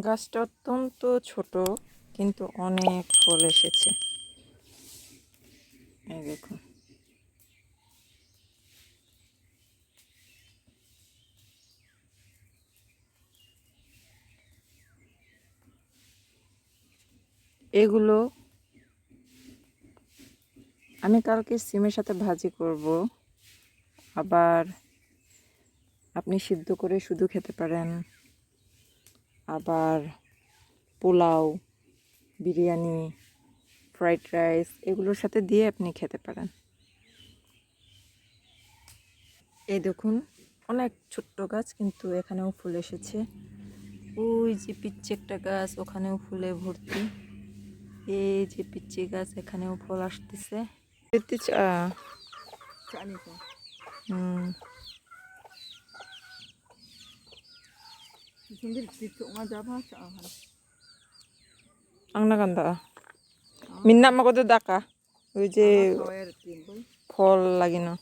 গাছটা অত্যন্ত ছোট, কিন্তু অনেক ফল এসেছে। দেখুন। এগুলো আমি কালকে সিমের সাথে ভাজি করব। আবার আপনি সিদ্ধ করে শুধু খেতে পারেন। আবার পোলাও বিরিয়ানি ফ্রাইড রাইস এগুলোর সাথে দিয়ে আপনি খেতে পারেন। এই দেখুন অনেক ছোট্ট গাছ কিন্তু এখানেও ফুল এসেছে। ওই যে পিচ্ছি একটা গাছ ওখানেও ফুলে ভর্তি। এই যে পিচ্ছি গাছ এখানেও ফল আসতেছে। হুম ang naganda minna makoto daka ওই যে ফল লাগে না